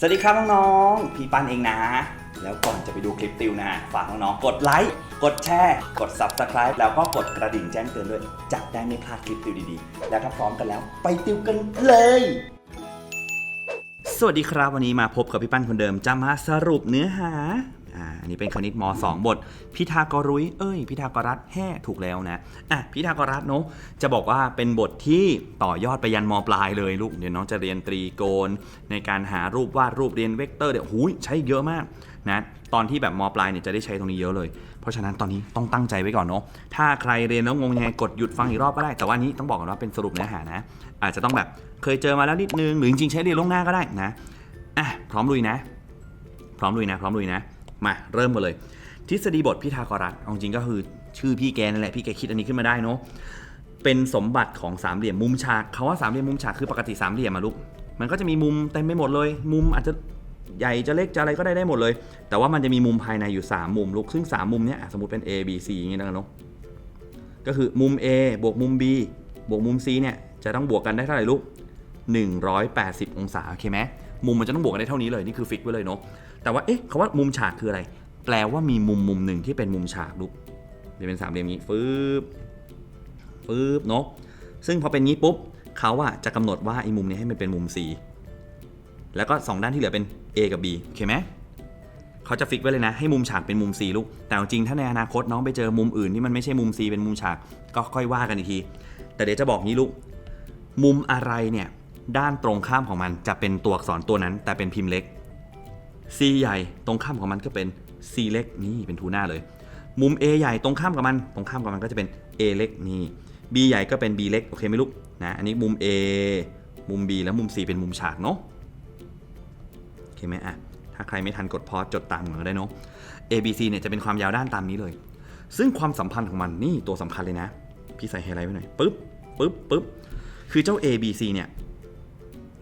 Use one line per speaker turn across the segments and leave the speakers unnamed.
สวัสดีครับน้องๆ พี่ปันเองนะ แล้วก่อนจะไปดูคลิปติวนะ ฝากน้องๆ กดไลค์ กดแชร์ กด Subscribe แล้วก็กดกระดิ่งแจ้งเตือนด้วย จะได้ไม่พลาดคลิปติวดีๆ แล้วถ้าพร้อมกันแล้วไปติวกันเลย สวัสดีครับวันนี้มาพบกับพี่ปั้นคนเดิมจะมาสรุปเนื้อหา อ่าอันนี้เป็นคณิตม 2 บท พิธากรุยเอ้ย พิธากรัสแห่ถูกแล้วนะอะพิธากรัสเนาะจะบอกว่าเป็นบทที่ต่อยอดไปยันมปลายเลยลูกเดี๋ยวน้องจะเรียนตรีโกณในการหารูปวาดรูปเรียนเวกเตอร์เดี๋ยวหูยใช้เยอะมากนะตอนที่แบบมปลายเนี่ยจะได้ใช้ตรงนี้เยอะเลย เพราะฉะนั้นตอนนี้ต้องตั้งใจไว้ก่อนเนาะถ้าใครเรียนแล้วงงยังไงกดหยุดฟังอีกรอบก็ได้ แต่ว่านี้ต้องบอกก่อนว่าเป็นสรุปเนื้อหานะ อาจจะต้องแบบเคยเจอมาแล้วนิดนึงหรือจริงๆใช้เรียนล่วงหน้าก็ได้นะอะพร้อมลุยนะ พร้อมลุยนะ พร้อมลุยนะ มาเริ่มกันเลย ทฤษฎีบทพิธากรัสเอาจริงก็คือชื่อพี่แกนั่นแหละพี่แกคิดอันนี้ขึ้นมาได้เนาะเป็นสมบัติของสามเหลี่ยมมุมฉากเขาว่าสามเหลี่ยมมุมฉากคือปกติสามเหลี่ยมอะลูกมันก็จะมีมุมเต็มไปหมดเลย มุมอาจจะใหญ่จะเล็กจะอะไรก็ได้ได้หมดเลย แต่ว่ามันจะมีมุมภายในอยู่ 3 มุมลูกซึ่ง 3 มุมเนี้ยสมมติเป็น A B C อย่างงี้แล้วกันเนาะก็คือมุม A บวกมุม B บวกมุม C เนี่ยจะต้องบวกกันได้เท่าไหร่ลูก180 องศาโอเคไหมมุมมันจะต้องบวกกันได้เท่านี้เลยนี่คือฟิกไว้เลยเนาะ แต่ว่าเอ๊ะคำว่ามุมฉากคืออะไร แปลว่ามีมุมมุมหนึ่งที่เป็นมุมฉากลูกจะเป็นสามเหลี่ยมนี้ฟืบฟืบเนาะซึ่งพอเป็นงี้ปุ๊บเขาอะจะกำหนดว่าไอ้มุมนี้ให้มันเป็นมุม C แล้วก็ 2 ด้านที่เหลือเป็น A กับ B โอเคไหมเขาจะฟิกไว้เลยนะ ให้มุมฉากเป็นมุม C ลูก แต่จริงๆถ้าในอนาคตน้องไปเจอมุมอื่นที่มันไม่ใช่มุม C เป็นมุมฉากก็ค่อยว่ากันอีกที แต่เดี๋ยวจะบอกงี้ลูก มุมอะไรเนี่ย ด้านตรงข้ามของมันจะเป็นตัวอักษรตัวนั้น แต่เป็นพิมพ์เล็ก C ใหญ่ตรงข้ามของมันก็เป็น C เล็กนี่เป็นทูน้าเลย มุม A ใหญ่ตรงข้ามกับมัน ตรงข้ามกับมันก็จะเป็น A เล็กนี่ B ใหญ่ก็เป็น B เล็กโอเคไหมลูกนะอันนี้มุม A มุม B แล้วมุม C เป็นมุมฉากเนาะโอเคไหมอะถ้าใครไม่ทันกดพอสจดตามกันก็ได้เนาะ A B C เนี่ยจะเป็นความยาวด้านตามนี้เลย ซึ่งความสัมพันธ์ของมันนี่ตัวสำคัญเลยนะ พี่ใส่ไฮไลท์ไว้หน่อยปึ๊บปึ๊บปึ๊บคือเจ้า A B C เนี่ย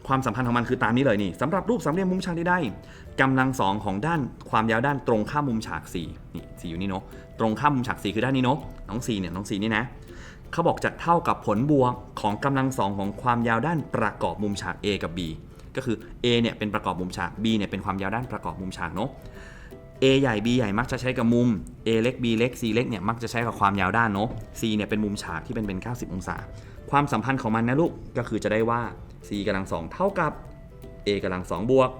ความสัมพันธ์ของมันคือตามนี้เลยนี่สำหรับรูปสามเหลี่ยมมุมฉากที่ได้กำลังสองของด้านความยาวด้านตรงข้ามมุมฉาก4นี่4อยู่นี่เนาะตรงข้ามมุมฉาก4คือด้านนี้เนาะน้อง4เนี่ยน้อง4นี่นะเขาบอกจะเท่ากับผลบวกของกำลังสองของความยาวด้านประกอบมุมฉาก A กับ B ก็คือ A เนี่ยเป็นประกอบมุมฉาก B เนี่ยเป็นความยาวด้านประกอบมุมฉากเนาะ A ใหญ่ B ใหญ่มักจะใช้กับมุม A เล็ก B เล็ก C เล็กเนี่ยมักจะใช้กับความยาวด้านเนาะ C เนี่ยเป็นมุมฉากที่เป็นเป็น 90 องศา ความสัมพันธ์ของมันนะลูกก็คือจะได้ว่า C กำลังสองเท่ากับ A กำลังสองบวก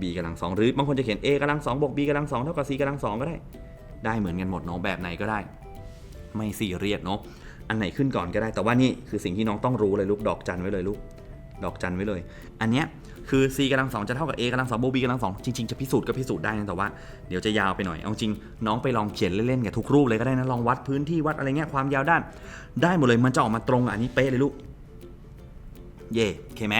B กำลังสองหรือบางคนจะเขียน A กำลังสองบวก B กำลังสองเท่ากับ C กำลังสองก็ได้ ได้เหมือนกันหมดเนาะแบบไหนก็ได้ ไม่ซีเรียสเนาะอันไหนขึ้นก่อนก็ได้ แต่ว่านี่คือสิ่งที่น้องต้องรู้เลยลูกดอกจันไว้เลยลูกดอกจันไว้เลย อันเนี้ยคือ c กำลังสองจะเท่ากับ a กำลังสองบวก b กำลังสองจริงๆจะพิสูจน์ก็พิสูจน์ได้นะแต่ว่าเดี๋ยวจะยาวไปหน่อยเอาจริงน้องไปลองเขียนเล่นๆกับทุกรูปเลยก็ได้นะลองวัดพื้นที่วัดอะไรเงี้ยความยาวด้าน ได้หมดเลยมันจะออกมาตรงอันนี้เป๊ะเลยลูก เย่โอเคไหม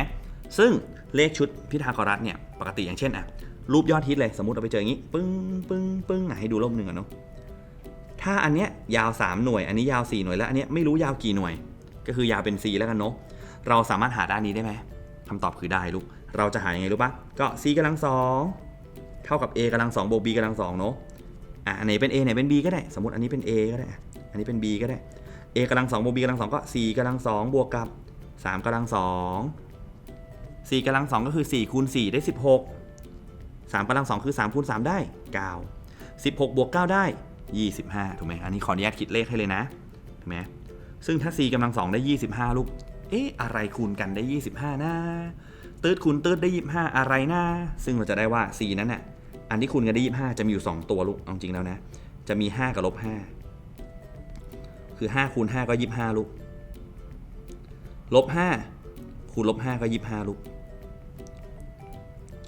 ซึ่งเลขชุดพิธากรัสเนี่ยปกติอย่างเช่นอะรูปยอดฮิตเลยสมมติเราไปเจออย่างนี้ ปึ้งปึ้งปึ้งให้ดูรูปหนึ่งก่อนเนาะถ้าอันเนี้ยยาว 3 หน่วย อันนี้ยาว 4 หน่วยแล้วอันเนี้ยไม่รู้ยาวกี่หน่วย ก็คือยาวเป็น C แล้วกันเนาะเราสามารถหาด้านนี้ได้ไหมคำตอบคือได้ลูก เราจะหายังไงรู้ปะก็ c กำลังสองเท่ากับ a กำลังสองบวก b กำลังสองเนาะอะไหนเป็น a ไหนเป็น b ก็ได้ สมมติอันนี้เป็น a ก็ได้ อันนี้เป็น b ก็ได้ a กำลังสองบวก b กำลังสองก็ c กำลังสองบวกกับ 3กำลังสอง4กำลังสองก็คือ4คูณ4ได้ 16 3กำลังสองคือ3คูณ3ได้ 9 16บวก9ได้ 25 ถูกไหมอันนี้ขออนุญาตคิดเลขให้เลยนะ ถูกไหมซึ่งถ้า 4กำลังสองได้ 25 ลูก เอ๊ะ อะไรคูณกันได้ 25 นะตืดคูณตืดได้ 25 อะไรนะ ซึ่งเราจะได้ว่า 4 นั้นน่ะ อันที่คูณกันได้ 25 จะมีอยู่ 2 ตัวลูกเอาจริงแล้วนะ จะมี 5 กับลบ5คือ 5คูณ5ก็ 25 ลูก ลบ5คูณลบ5ก็ 25 ลูก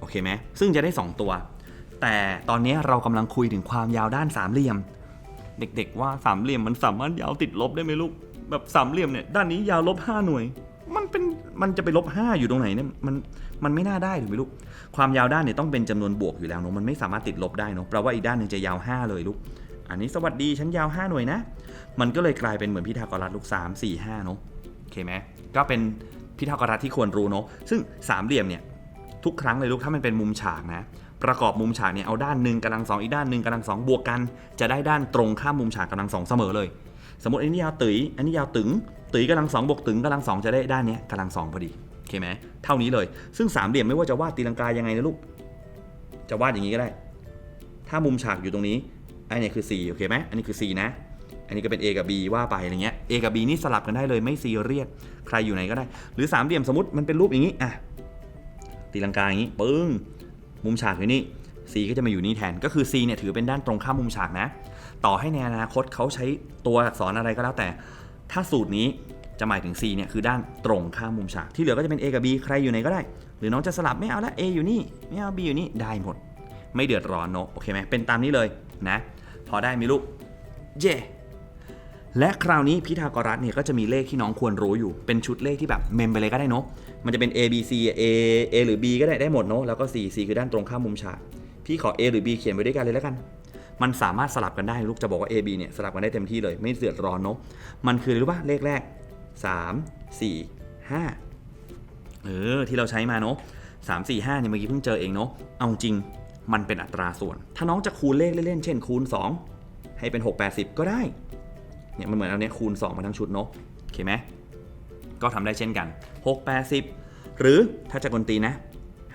โอเคไหม ซึ่งจะได้ 2 ตัว แต่ตอนนี้เรากำลังคุยถึงความยาวด้านสามเหลี่ยม เด็กๆว่าสามเหลี่ยมมันสามารถยาวติดลบได้ไหมลูก แบบสามเหลี่ยมเนี่ยด้านนี้ยาวลบ5หน่วย มันเป็นมันจะไปลบ5อยู่ตรงไหนเนี่ยมันมันไม่น่าได้ถูกไหมลูก ความยาวด้านเนี่ยต้องเป็นจำนวนบวกอยู่แล้วเนาะมันไม่สามารถติดลบได้เนาะแปลว่าอีกด้านหนึ่งจะยาว 5 เลยลูก อันนี้สวัสดีฉันยาว 5 หน่วยนะ มันก็เลยกลายเป็นเหมือนพิธากรัสลูก3 4 5เนาะโอเคไหม ก็เป็นพิธากรัสที่ควรรู้เนาะซึ่งสามเหลี่ยมเนี่ยทุกครั้งเลยลูกถ้ามันเป็นมุมฉากนะประกอบมุมฉากเนี่ยเอาด้านหนึ่งกำลังสองอีกด้านหนึ่งกำลังสองบวกกัน จะได้ด้านตรงข้ามมุมฉากกำลังสองเสมอเลย สมมติอันนี้ยาวตึ๋ยอันนี้ยาวตึงตึ๋ยกำลังสองบวกตึงกำลังสองจะได้ด้านเนี้ยกำลังสองพอดีโอเคไหมเท่านี้เลย ซึ่งสามเหลี่ยมไม่ว่าจะวาดตีลังกายังไงนะลูกจะวาดอย่างนี้ก็ได้ ถ้ามุมฉากอยู่ตรงนี้อันนี้คือ C โอเคไหมอันนี้คือ C นะ อันนี้ก็เป็น A กับ B ว่าไปอะไรเงี้ย A กับ B นี่สลับกันได้เลยไม่ซีเรียสใครอยู่ไหนก็ได้ หรือสามเหลี่ยมสมมติมันเป็นรูปอย่างนี้อะตีลังกาอย่างนี้ปึ้งมุมฉากอยู่นี่ C ก็จะมาอยู่นี่แทนก็คือ C เนี่ยถือเป็นด้านตรงข้ามมุมฉากนะ ต่อให้ในอนาคตเขาใช้ตัวอักษรอะไรก็แล้วแต่ ถ้าสูตรนี้จะหมายถึง C เนี่ยคือด้านตรงข้ามมุมฉาก ที่เหลือก็จะเป็น A กับ B ใครอยู่ไหนก็ได้ หรือน้องจะสลับไม่เอาละ A อยู่นี่ไม่เอา B อยู่นี่ได้หมด ไม่เดือดร้อนเนอะโอเคไหมเป็นตามนี้เลยนะ พอได้มีลูกเย่ และคราวนี้พีทากรัสเนี่ยก็จะมีเลขที่น้องควรรู้อยู่ เป็นชุดเลขที่แบบเมมไปเลยก็ได้เนอะมันจะเป็น A B C A A หรือ B ก็ได้ได้หมดเนอะแล้วก็ C C คือด้านตรงข้ามมุมฉาก พี่ขอ A หรือ B เขียนไว้ด้วยกันเลยแล้วกัน มันสามารถสลับกันได้ลูกจะบอกว่า A B เนี่ยสลับกันได้เต็มที่เลย ไม่เดือดร้อนเนอะมันคือรู้ป่ะเลขแรก 3 4 5 เออที่เราใช้มาเนอะสามสี่ห้าเนี่ยเมื่อกี้เพิ่งเจอเองเนอะเอาจริงมันเป็นอัตราส่วน ถ้าน้องจะคูณเลขเล่นๆเช่นคูณ 2 ให้เป็น 6 80 ก็ได้ เนี่ยมันเหมือนเอาเนี้ยคูณ 2 มาทั้งชุดเนอะโอเคไหมก็ทำได้เช่นกัน 6 80 หรือถ้าจะกลตีนะ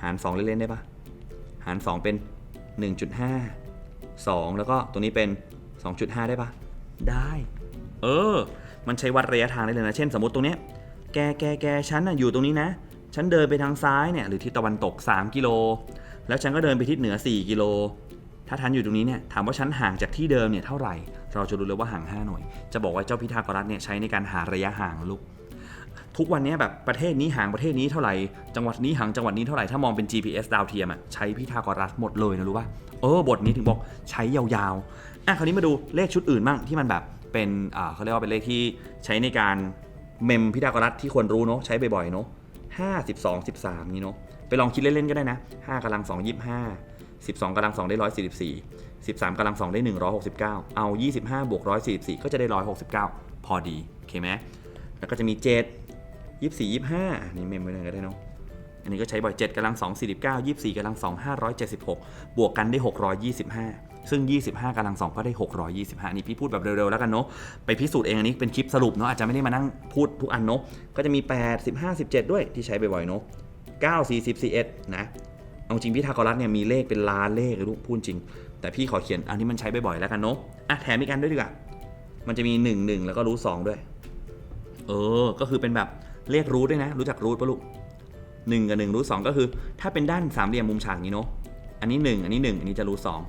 หาร 2 เล่นๆได้ปะหาร 2 เป็น 1.5 2 แล้วก็ตัวนี้เป็น 2.5 ได้ปะได้ เออ มันใช้วัดระยะทางได้เลยนะ เช่น สมมติตรงเนี้ยแกแกแกฉันน่ะอยู่ตรงนี้นะ ฉันเดินไปทางซ้ายเนี่ยหรือทิศตะวันตก 3 กิโล แล้วฉันก็เดินไปทิศเหนือ 4 กิโล ถ้าทันอยู่ตรงนี้เนี่ยถามว่าชั้นห่างจากที่เดิมเนี่ยเท่าไหร่ เราจะรู้เลยว่าห่าง 5 หน่วย จะบอกว่าเจ้าพิทาโกรัสเนี่ยใช้ในการหาระยะห่างลูกทุกวันนี้แบบประเทศนี้ห่างประเทศนี้เท่าไหร่ จังหวัดนี้ห่างจังหวัดนี้เท่าไหร่ ถ้ามองเป็น GPS ดาวเทียมอะใช้พิทาโกรัสหมดเลยนะรู้ป่ะเออบทนี้ถึงบอกใช้ยาวๆอะคราวนี้มาดูเลขชุดอื่นบ้างที่มันแบบเป็นอ่าเขาเรียกว่าเป็นเลขที่ใช้ในการเมมพิทาโกรัสที่ควรรู้เนาะใช้บ่อยๆเนาะห้าสิบสองสิบสามนี้เนาะไปลองคิดเล่นๆก็ได้นะห้ากำลังสองยี่ห้า 12กำลัง2ได้ 144 13กำลัง2ได้ 169 เอา 25 บวก 144 ก็จะได้ 169 พอดีโอเคไหมแล้วก็จะมี 7 24 25 นี่เมมไว้เน่ยก็ได้เนาะอันนี้ก็ใช้บ่อย 7กำลัง2 49 24กำลัง2 576 บวกกันได้ 625 ซึ่ง 25กำลัง2ก็ได้ 625 นี่พี่พูดแบบเร็วๆแล้วกันเนาะไปพิสูจน์เองอันนี้เป็นคลิปสรุปเนาะอาจจะไม่ได้มานั่งพูดทุกอันเนาะก็จะมี 8 15 17 ด้วยที่ใช้บ่อยๆเนาะ9 40 41นะ เอาจริงพี่ทาโกรัสเนี่ยมีเลขเป็นล้านเลขลยลูกพูดจริง แต่พี่ขอเขียนอันที่มันใช้บ่อยๆแล้วกันเนาะอะแถมอีกอันด้วยดีกว่า มันจะมี 1 1 แล้วก็รูท2ด้วย เออ ก็คือเป็นแบบเลขรูทด้วยนะ รู้จักรูทปะลูกหนึ่งกับหนึ่งรูทสองก็คือ ถ้าเป็นด้านสามเหลี่ยมมุมฉากนี้เนาะอันนี้หนึ่งอันนี้หนึ่งอันนี้จะรูทสอง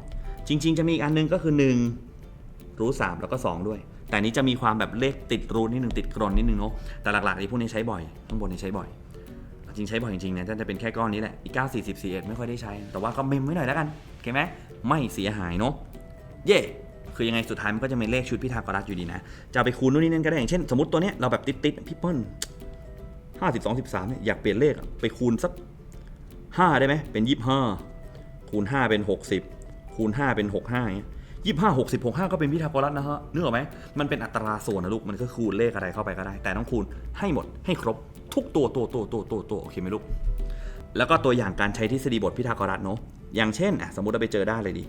จริง ๆ จะมีอีกอันหนึงก็คือหนึ่งรูทสามแล้วก็สองด้วย แต่อันนี้จะมีความแบบเลขติดรูทนิดหนึ่งติดกรอนนิดหนึ่งเนาะแต่หลักๆที่พวกนี้ใช้บ่อยข้างบนนี้ใช้บ่อย จริงใช้บ่อยจริงๆนะแต่จะเป็นแค่ก้อนนี้แหละอีก9 40 41ไม่ค่อยได้ใช้ แต่ว่าก็เมมไว้หน่อยแล้วกันโอเคไหมไม่เสียหายเนาะเย่คือยังไงสุดท้ายมันก็จะเป็นเลขชุดพิทากรัสอยู่ดีนะจะไปคูณนู่นนี่นั่นก็ได้อย่างเช่นสมมติตัวเนี้ยเราแบบติดๆพี่เปิ้ลห้าสิบสองสิบสามเนี่ยอยากเปลี่ยนเลขไปคูณสักห้าได้ไหมเป็นยี่ห้าคูณห้าเป็นหกสิบคูณห้าเป็นหกห้าย่างเงี้ยยี่ห้าหกสิบหกห้าก็เป็นพิทากรัสนะฮะนึกออกไหมมันเป็นอัตราส่วนนะลูกมันก็คูณเลขอะไรเข้าไปก็ได้ แต่ต้องคูณให้หมดให้ครบ ทุกตัวตัวตัวตัวตัวตัวโอเคไหมลูก แล้วก็ตัวอย่างการใช้ทฤษฎีบทพิทาโกรัสเนาะอย่างเช่นอะสมมติเราไปเจอได้เลยดิ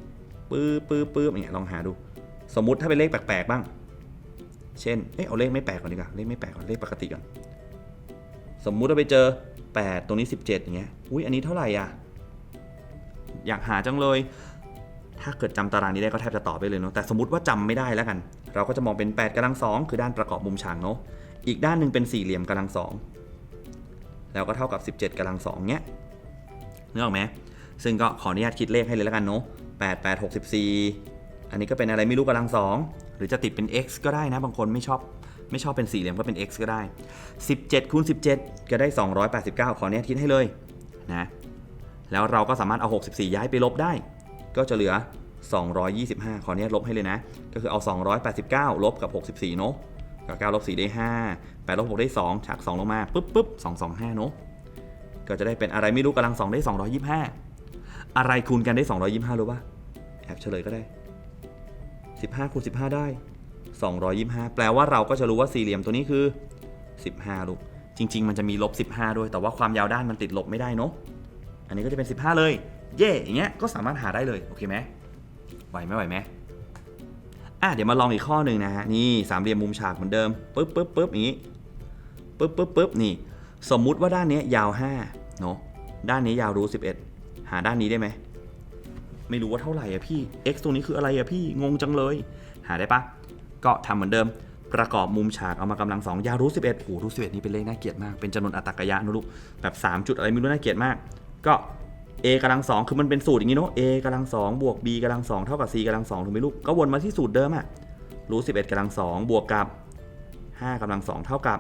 ปื๊บปื๊บปื๊บอย่างเงี้ยลองหาดู สมมติถ้าเป็นเลขแปลกๆบ้าง เช่นเอ๊ะเอาเลขไม่แปลกก่อนดีกว่าเลขไม่แปลกก่อนเลขปกติก่อนสมมุติเราไปเจอ 8 ตรงนี้ 17 อย่างเงี้ยอุ้ยอันนี้เท่าไหร่อะอยากหาจังเลย ถ้าเกิดจำตารางนี้ได้ก็แทบจะตอบไปเลยเนาะแต่สมมติว่าจำไม่ได้แล้วกัน เราก็จะมองเป็น8กำลัง2คือด้านประกอบมุมฉากเนาะอีกด้านหนึ่งเป็นสี่เหลี่ยมกำลัง2 แล้วก็เท่ากับ 17กำลัง2เนี้ยนึกออกไหมซึ่งก็ขออนุญาตคิดเลขให้เลยแล้วกันเนาะ8 8 64 อันนี้ก็เป็นอะไรไม่รู้กำลัง 2 หรือจะติดเป็น x ก็ได้นะ บางคนไม่ชอบไม่ชอบเป็นสี่เหลี่ยมก็เป็น x ก็ได้ 17คูณ17 ก็ได้ 289 ขอเนี้ยทิศให้เลยนะแล้วเราก็สามารถเอา 64 ย้ายไปลบได้ ก็จะเหลือ 225 ขอเนี้ยลบให้เลยนะ ก็คือเอา 289 ลบกับ 64 เนอะ กับ9ลบ4ได้ 5 8ลบ6ได้2ฉาก2 ลงมาปุ๊บปุ๊บ225เนอะก็จะได้เป็นอะไรไม่รู้กำลัง 2 ได้ 225 อะไรคูณกันได้ 225 รู้ป่ะแอบเฉลยก็ได้ 15คูณ15 ได้ 225 แปลว่าเราก็จะรู้ว่าสี่เหลี่ยมตัวนี้คือ 15 ลูก จริง ๆ มันจะมีลบ 15 ด้วย แต่ว่าความยาวด้านมันติดลบไม่ได้เนาะอันนี้ก็จะเป็น 15 เลย เย่อย่างเงี้ยก็สามารถหาได้เลย โอเคไหมไหวไหมไหวไหม อะเดี๋ยวมาลองอีกข้อหนึ่งนะฮะนี่สามเหลี่ยมมุมฉากเหมือนเดิมปึ๊บปึ๊บปึ๊บอย่างนี้ปึ๊บปึ๊บปึ๊บนี่ สมมุติว่าด้านนี้ยาว5เนาะด้านนี้ยาวรูท11หาด้านนี้ได้ไหมไม่รู้ว่าเท่าไหร่อะพี่ x ตรงนี้คืออะไรอะพี่งงจังเลย หาได้ปะก็ทำเหมือนเดิม ประกอบมุมฉากเอามากำลังสองยาวรูท11โอ้รูท11นี่เป็นเลขน่าเกลียดมากเป็นจำนวนอัตตกยะนะลูกแบบ3จุดอะไรไม่รู้น่าเกลียดมาก ก็ a กำลังสองคือมันเป็นสูตรอย่างนี้เนาะ a กำลังสองบวก b กำลังสองเท่ากับ c กำลังสองถูกไหมลูก ก็วนมาที่สูตรเดิมอะรูท11กำลังสองบวกกับ5กำลังสองเท่ากับ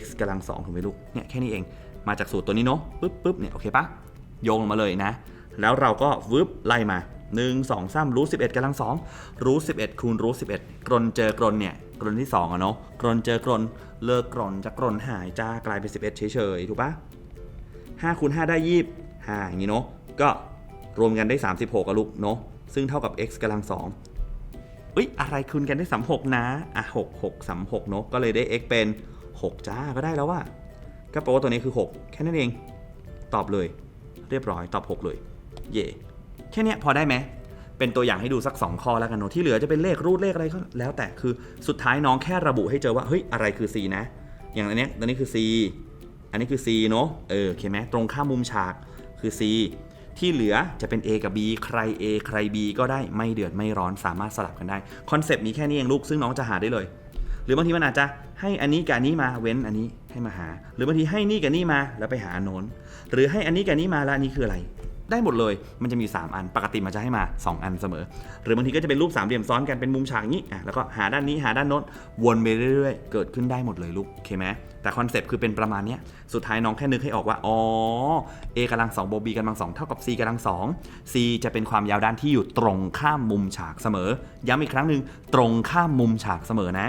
x กำลังสองถูกไหมลูก เนี่ยแค่นี้เอง มาจากสูตรตัวนี้เนาะปึ๊บปึ๊บเนี่ยโอเคปะโยงลงมาเลยนะ แล้วเราก็วึบไล่มา 1 2 3รูท11กำลังสองรูท11คูณรูท11กรนเจอกรนเนี่ยกรนที่2อะเนาะกรนเจอกรนเลิกกรนจะกรนหายจ้ากลายเป็น11เฉยๆถูกปะ5คูณ5ได้ยี่ ห้าอย่างนี้เนาะก็รวมกันได้ 36กับลูกเนาะซึ่งเท่ากับ x กำลังสองเอ้ยอะไรคูณกันได้ 36 นะอะ6 6 36เนอะก็เลยได้ x เป็น 6 จ้าก็ได้แล้วว่า ก็แปลว่าตัวนี้คือ 6 แค่นั้นเอง ตอบเลย เรียบร้อยตอบ 6 เลย เย่แค่นี้พอได้ไหมเป็นตัวอย่างให้ดูสัก 2 ข้อแล้วกันเนอะที่เหลือจะเป็นเลขรูทเลขอะไรก็แล้วแต่คือสุดท้ายน้องแค่ระบุให้เจอว่าเฮ้ยอะไรคือ c นะ อย่างอันเนี้ยตัวนี้คือ c อันนี้คือ c เนอะเออโอเคไหมตรงข้ามมุมฉาก คือ c ที่เหลือจะเป็น A กับ B ใคร A ใคร B ก็ได้ไม่เดือดไม่ร้อนสามารถสลับกันได้คอนเซปต์มีแค่นี้เองลูกซึ่งน้องจะหาได้เลย หรือบางทีมันอาจจะให้อันนี้กับอันนี้มาเว้นอันนี้ให้มาหา หรือบางทีให้นี่กับนี่มาแล้วไปหาโน้นหรือให้อันนี้กับนี้มาแล้วนนี้คืออะไร ได้หมดเลย มันจะมี 3 อัน ปกติมันจะให้มา 2 อันเสมอ หรือบางทีก็จะเป็นรูปสามเหลี่ยมซ้อนกันเป็นมุมฉากนี้อะแล้วก็หาด้านนี้หาด้านโน้นวนไปเรื่อยๆ เกิดขึ้นได้หมดเลยลูกโอเคไหมแต่คอนเซปต์คือเป็นประมาณนี้สุดท้ายน้องแค่นึกให้ออกว่า อ๋อ a กำลัง2บวก b กำลัง2เท่ากับ c กำลัง2 c จะเป็นความยาวด้านที่อยู่ตรงข้ามมุมฉากเสมอ ย้ำอีกครั้งหนึ่งตรงข้ามมุมฉากเสมอนะ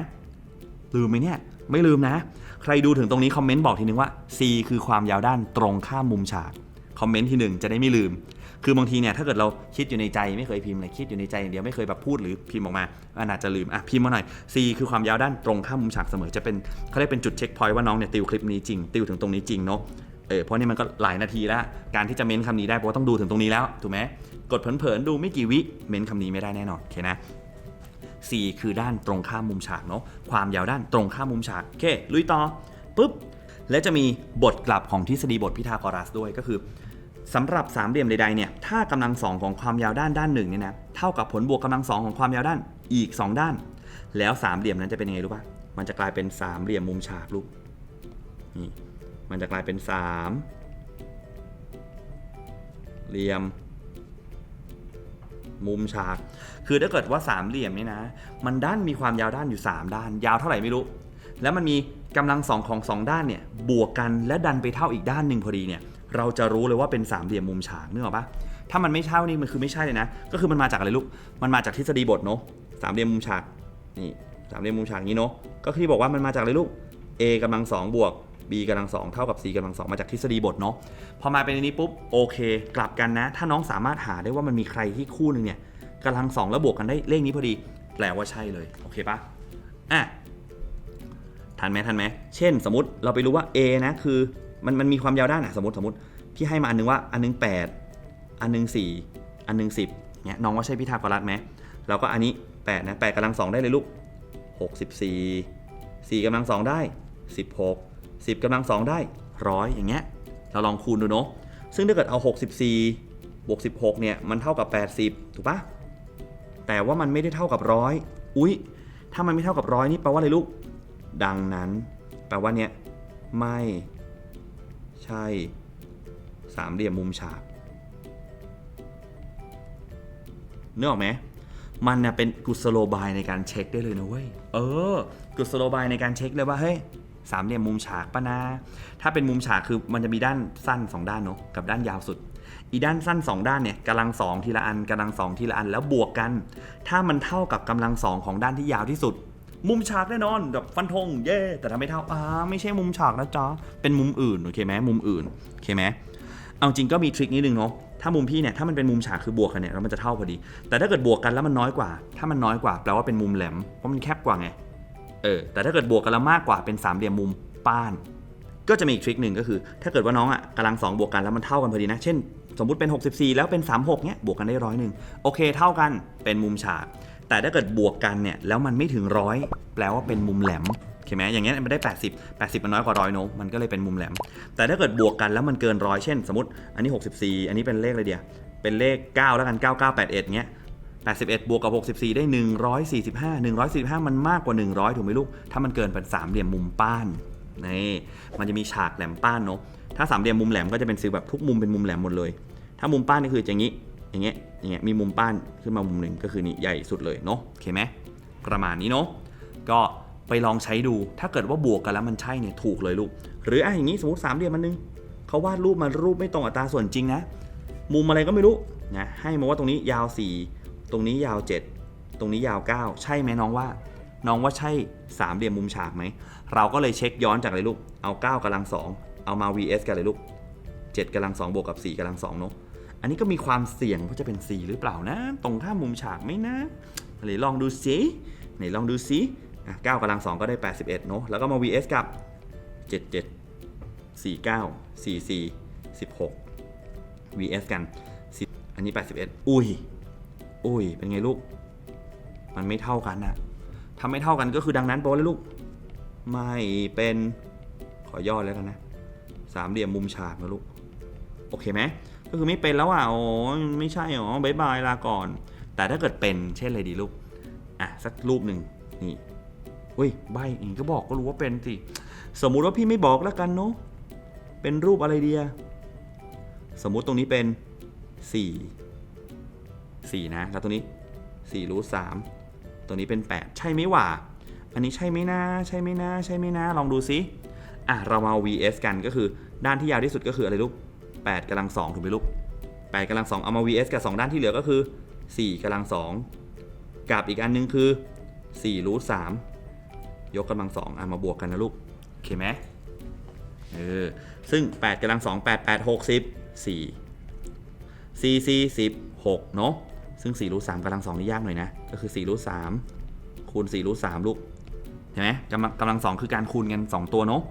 ลืมไหมเนี่ย ไม่ลืมนะ ใครดูถึงตรงนี้คอมเมนต์บอกทีนึงว่า C คือความยาวด้านตรงข้ามมุมฉาก คอมเมนต์ทีหนึ่งจะได้ไม่ลืม คือบางทีเนี่ยถ้าเกิดเราคิดอยู่ในใจไม่เคยพิมพ์เลยคิดอยู่ในใจอย่างเดียวไม่เคยแบบพูดหรือพิมพ์ออกมาอันอาจจะลืมอะพิมพ์มาหน่อย C คือความยาวด้านตรงข้ามมุมฉากเสมอจะเป็นเขาเรียกเป็นจุดเช็คพอยต์ว่าน้องเนี่ยติวคลิปนี้จริงติวถึงตรงนี้จริงเนาะเออเพราะนี่มันก็หลายนาทีแล้วการที่จะเม้นคำนี้ได้เพราะว่าต้องดูถึงตรงนี้แล้วถูกไหมกดเผินๆดูไม่กี่วิเม้นคำนี้ไม่ได้แน่นอนโอเคนะ C คือด้านตรงข้ามมุมฉากเนาะความยาวด้านตรงข้ามมุมฉากโอเคลุยต่อปุ๊บและจะมีบทกลับของทฤษฎีบทพิทาโกรัสด้วยก็คือ สำหรับสามเหลี่ยมใดๆเนี่ยถ้ากำลังสองของความยาวด้านด้านหนึ่งเนี่ยนะเท่ากับผลบวกกำลังสองของความยาวด้านอีก 2 ด้าน แล้วสามเหลี่ยมนั้นจะเป็นยังไงรู้ป่ะมันจะกลายเป็นสามเหลี่ยมมุมฉากลูกนี่มันจะกลายเป็นสามเหลี่ยม มุมฉาก คือถ้าเกิดว่าสามเหลี่ยมนี่นะ มันด้านมีความยาวด้านอยู่ 3 ด้าน ยาวเท่าไหร่ไม่รู้ แล้วมันมีกำลังสองของ 2 ด้านเนี่ยบวกกันและดันไปเท่าอีกด้านหนึ่งพอดีเนี่ย เราจะรู้เลยว่าเป็นสามเหลี่ยมมุมฉากนึกออกปะถ้ามันไม่เท่านี่มันคือไม่ใช่เลยนะ ก็คือมันมาจากอะไรลูก มันมาจากทฤษฎีบทเนาะสามเหลี่ยมมุมฉาก นี่สามเหลี่ยมมุมฉากนี้เนาะ ก็คือบอกว่ามันมาจากอะไรลูก a กำลังสองบวก b กำลังสองเท่ากับ c กำลังสองมาจากทฤษฎีบทเนาะ พอมาเป็นอันนี้ปุ๊บโอเค กลับกันนะ ถ้าน้องสามารถหาได้ว่ามันมีใครที่คู่หนึ่งเนี่ยกำลังสองแล้วบวกกันได้เลขนี้พอดี แปลว่าใช่เลย โอเคปะอะทันไหมทันไหมเช่น สมมติเราไปรู้ว่า A นะคือ มันมันมีความยาวด้านอะสมมติสมมติพี่ให้มาอันนึงว่าอันนึง 8 อันนึง 4 อันนึง 10เงี้ยน้องว่าใช่พิทาโกรัสไหมเราก็อันนี้8นะ8กำลังสองได้เลยลูก 64 4กำลังสองได้ 16 10กำลังสองได้ร้อยอย่างเงี้ยเราลองคูณดูเนาะซึ่งถ้าเกิดเอา 64บวก16เนี่ยมันเท่ากับ 80 ถูกปะแต่ว่ามันไม่ได้เท่ากับร้อยอุ๊ย ถ้ามันไม่เท่ากับร้อยนี่แปลว่าอะไรลูก ดังนั้น แปลว่าเนี้ยไม่ ใช่สามเหลี่ยมมุมฉากเนึกอออกไหมมันเนะเป็นกุศโลบายในการเช็คได้เลยนะเว้ย เออ กุศโลบายในการเช็คเลยว่าเฮ้ยสามเหลี่ยมมุมฉากปะนาถ้าเป็นมุมฉากคือมันจะมีด้านสั้นสองด้านเนาะกับด้านยาวสุด อีด้านสั้น 2 ด้านเนี่ยกำลังสองทีละอันกำลังสองทีละอันแล้วบวกกัน ถ้ามันเท่ากับกำลังสองของด้านที่ยาวที่สุด มุมฉากแน่นอนแบบฟันธงเย่แต่ถ้าไม่เท่าอ่าไม่ใช่มุมฉากนะจ๊ะเป็นมุมอื่นโอเคไหมมุมอื่นโอเคไหมเอาจริงก็มีทริคนิดนึงเนาะถ้ามุมพี่เนี่ยถ้ามันเป็นมุมฉากคือบวกกันเนี่ยแล้วมันจะเท่าพอดี แต่ถ้าเกิดบวกกันแล้วมันน้อยกว่า ถ้ามันน้อยกว่าแปลว่าเป็นมุมแหลมเพราะมันแคบกว่าไงเออแต่ถ้าเกิดบวกกันแล้วมากกว่าเป็นสามเหลี่ยมมุมป้าน ก็จะมีอีกทริคหนึ่งก็คือ ถ้าเกิดว่าน้องอะกำลังสองบวกกันแล้วมันเท่ากันพอดีนะ เช่น สมมุติเป็น 64 แล้วเป็น 36เนี้ยบวกกันได้ร้อยหนึ่งโอเคเท่ากันเป็นมุมฉาก แต่ถ้าเกิดบวกกันเนี่ยแล้วมันไม่ถึงร้อยแปลว่าเป็นมุมแหลมโอเคไหมอย่างเงี้ยมันได้ 80 80 มันน้อยกว่าร้อยเนอะมันก็เลยเป็นมุมแหลม แต่ถ้าเกิดบวกกันแล้วมันเกินร้อยเช่น สมมติอันนี้ 64 อันนี้เป็นเลขอะไรเดียวเป็นเลข 9 แล้วกัน 9981เงี้ย81 บวกกับ 64 ได้ 145 145 มันมากกว่า 100 ถูกไหมลูก ถ้ามันเกินเป็นสามเหลี่ยมมุมป้าน นี่ มันจะมีฉากแหลมป้านเนาะ ถ้าสามเหลี่ยมมุมแหลมก็จะเป็นฟีลแบบทุกมุมเป็นมุมแหลมหมดเลย ถ้ามุมป้านนี่คืออย่างนี้ อย่างเงี้ย อย่างเงี้ย มีมุมป้านขึ้นมามุมหนึ่งก็คือนี่ใหญ่สุดเลยเนาะ โอเคไหมประมาณนี้เนาะ ก็ไปลองใช้ดู ถ้าเกิดว่าบวกกันแล้วมันใช่เนี่ยถูกเลยลูก หรืออะอย่างนี้สมมติสามเหลี่ยมมันนึงเขาวาดรูปมารูปไม่ตรงอัตราส่วนจริงนะ มุมอะไรก็ไม่รู้นะ ให้มาว่าตรงนี้ยาว 4 ตรงนี้ยาว 7 ตรงนี้ยาว 9 ใช่ไหมน้องว่า น้องว่าใช่สามเหลี่ยมมุมฉากไหม เราก็เลยเช็คย้อนจากเลยลูก เอา 9กำลัง 2 เอามา vs กันเลยลูก7กำลัง2บวกกับ 4กำลัง2เนาะอันนี้ก็มีความเสี่ยงว่าจะเป็น 4 หรือเปล่านะ ตรงข้ามมุมฉากไหมนะไหนลองดูสิไหนลองดูสิอะ9กำลัง2ก็ได้ 81เนาะแล้วก็มา vs กับ 77 49 44 16 vs กัน อันนี้ 81 อุ้ย อุ้ย เป็นไงลูก มันไม่เท่ากันอะถ้าไม่เท่ากันก็คือดังนั้นแปลว่าอะไรลูก ไม่เป็น ขอย่อแล้วกันนะ สามเหลี่ยมมุมฉากนะลูก โอเคไหมก็คือไม่เป็นแล้วอะโอ้ไม่ใช่หรอบายบายลาก่อน แต่ถ้าเกิดเป็นเช่นอะไรดีลูก อะ สักรูปหนึ่งนี่อุ้ยใบเองก็บอกก็รู้ว่าเป็นสิ สมมุติว่าพี่ไม่บอกแล้วกันเนาะเป็นรูปอะไรเดียสมมุติตรงนี้เป็น 4 4 นะ แล้วตรงนี้4รูท3ตรงนี้เป็น 8 ใช่ไหมวะอันนี้ใช่ไหมนะ ใช่ไหมนะ ใช่ไหมนะ ลองดูซิ อะเรามา vs กันก็คือด้านที่ยาวที่สุดก็คืออะไรลูก8กำลัง2ถูกไหมลูก8กำลัง2เอามา vs กับ 2 ด้านที่เหลือก็คือ 4กำลัง2กับอีกอันนึงคือ4รูท3ยกกำลัง2อะมาบวกกันนะลูกโอเคไหมเออซึ่ง 8กำลัง2 8 8 60 4 4 4 10 6เนาะซึ่ง4รูท3กำลัง2นี่ยากหน่อยนะ ก็คือ4รูท3คูณ4รูท3ลูกเห็นไหมกำลังกำลัง2คือการคูณกัน 2 ตัวเนาะ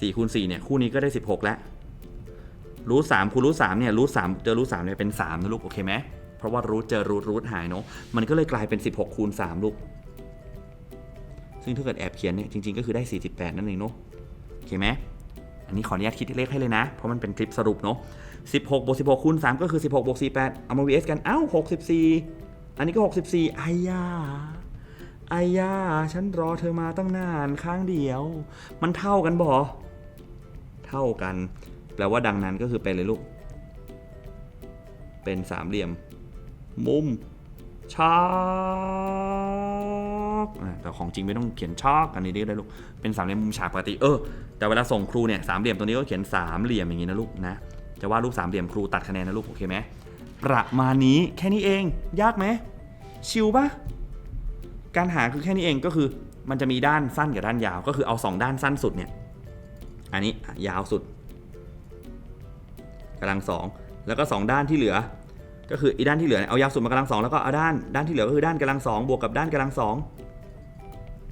4คูณ4เนี่ยคู่นี้ก็ได้ 16 แล้วรูท3คูณรูท3เนี่ยรูท3เจอรูท3เนี่ยเป็น3นะลูกโอเคไหมเพราะว่ารูทเจอรูทรูทหายเนาะมันก็เลยกลายเป็น 16คูณ3ลูก ซึ่งถ้าเกิดแอบเขียนเนี่ยจริงๆก็คือได้ 48 นั่นเองเนาะโอเคไหมอันนี้ขออนุญาตคิดเลขให้เลยนะ เพราะมันเป็นคลิปสรุปเนาะ16บวก16คูณ3ก็คือ 16บวก48 เอามา vs กันอ้าว64 อันนี้ก็ 64ไอ้ยาไอ้ยาฉันรอเธอมาตั้งนานข้างเดียว มันเท่ากันบ่ เท่ากัน แปลว่าดังนั้นก็คือเป็นเลยลูก เป็นสามเหลี่ยม มุมชอกแต่ของจริงไม่ต้องเขียนชอกอันนี้ได้ลูก เป็นสามเหลี่ยมมุมฉากปกติ เออ แต่เวลาส่งครูเนี่ยสามเหลี่ยมตัวนี้ก็เขียนสามเหลี่ยมอย่างนี้นะลูกนะ จะวาดรูปสามเหลี่ยมครูตัดคะแนนนะลูกโอเคไหมประมาณนี้แค่นี้เอง ยากไหมชิวปะการหาคือแค่นี้เองก็คือมันจะมีด้านสั้นกับด้านยาว ก็คือเอาสองด้านสั้นสุดเนี่ย อันนี้ยาวสุดกำลังสองแล้วก็สองด้านที่เหลือ ก็คืออีด้านที่เหลือเนี่ยเอายาวสุดมากำลังสองแล้วก็เอาด้านด้านที่เหลือก็คือด้านกำลังสองบวกกับด้านกำลังสอง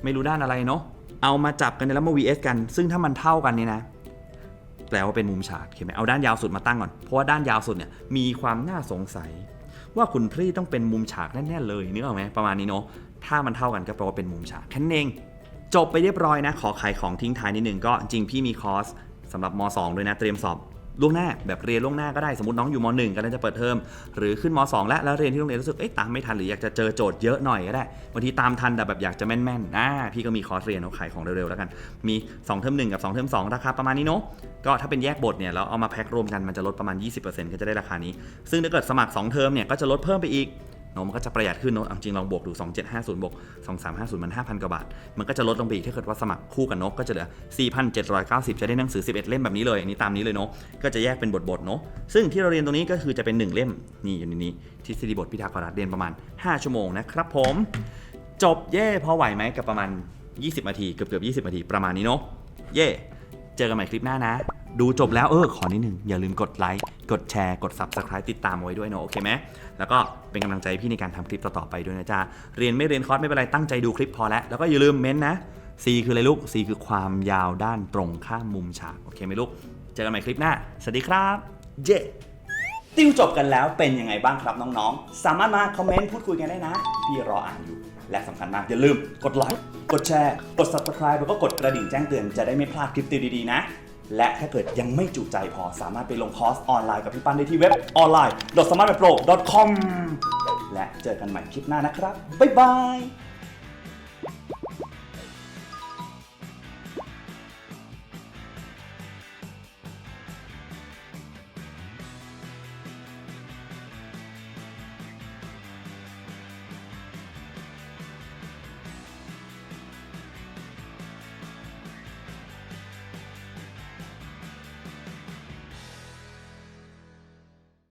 ไม่รู้ด้านอะไรเนาะเอามาจับกันแล้วมา vs กัน ซึ่งถ้ามันเท่ากันเนี่ยนะแปลว่าเป็นมุมฉากเห็นไหมเอาด้านยาวสุดมาตั้งก่อน เพราะว่าด้านยาวสุดเนี่ยมีความน่าสงสัย ว่าคุณพรีต้องเป็นมุมฉากแน่ๆเลยนึกออกไหมประมาณนี้เนาะถ้ามันเท่ากันก็แปลว่าเป็นมุมฉากแค่นั้นเอง จบไปเรียบร้อยนะ ขอขายของทิ้งท้ายนิดนึงก็จริงพี่มีคอร์สสำหรับม 2 ด้วยนะ เตรียมสอบล่วงหน้าแบบเรียนล่วงหน้าก็ได้สมมติน้องอยู่ม 1กำลังจะเปิดเทอมหรือขึ้นม 2 แล้วแล้วเรียนที่โรงเรียนรู้สึกเอ๊ะตามไม่ทันหรืออยากจะเจอโจทย์เยอะหน่อยก็ได้บางทีตามทันแต่แบบอยากจะแม่นๆอ่าพี่ก็มีคอร์สเรียนเอาขายของเร็วๆแล้วกัน มี 2 เทอม1กับ 2 เทอม2 ราคาประมาณนี้เนาะก็ถ้าเป็นแยกบทเนี่ยเราเอามาแพ็ครวมกันมันจะลดประมาณ 20%ก็จะได้ราคานี้ ซึ่งถ้าเกิดสมัคร 2 เทอมเนี่ยก็จะลดเพิ่มไปอีก เนอะมันก็จะประหยัดขึ้นเนอะจริงลองบวกดู 2750บวก2350 มัน 5,000 กว่าบาท มันก็จะลดลงไปอีกถ้าเกิดว่าสมัครคู่กับนกก็จะเหลือ 4,790 จะได้หนังสือ 11 เล่มแบบนี้เลยอันนี้ตามนี้เลยเนาะก็จะแยกเป็นบทๆเนาะซึ่งที่เราเรียนตรงนี้ก็คือจะเป็น 1 เล่มนี่อยู่ในนี้ทฤษฎีบทพิทาโกรัสเรียนประมาณ 5 ชั่วโมงนะครับผมจบเย่พอไหวไหมกับประมาณ 20นาทีเกือบเกือบ20นาทีประมาณนี้เนาะเย่เจอกันใหม่คลิปหน้านะ ดูจบแล้วเออขอนิดนึง อย่าลืมกดไลค์กดแชร์กด Subscribe ติดตามไว้ด้วยเนอะโอเคไหมแล้วก็เป็นกำลังใจพี่ในการทำคลิปต่อ ๆ ไปด้วยนะจ๊ะ เรียนไม่เรียนคอร์สไม่เป็นไร ตั้งใจดูคลิปพอแล้ว แล้วก็อย่าลืมเม้นต์นะ C คืออะไรลูก C คือความยาวด้านตรงข้ามมุมฉากโอเคไหมลูกเจอกันใหม่คลิปหน้าสวัสดีครับ เย้ติวจบกันแล้วเป็นยังไงบ้างครับน้องๆ สามารถมาคอมเมนต์พูดคุยกันได้นะ พี่รออ่านอยู่ และสำคัญมากอย่าลืมกดไลค์กดแชร์ กด subscribe แล้วก็กดกระดิ่งแจ้งเตือนจะได้ไม่พลาดคลิปติวดีๆนะ และถ้าเกิดยังไม่จุใจพอสามารถไปลงคอร์สออนไลน์กับพี่ปั้นได้ที่เว็บออนไลน์ smartpro com และเจอกันใหม่คลิปหน้านะครับ บ๊ายบาย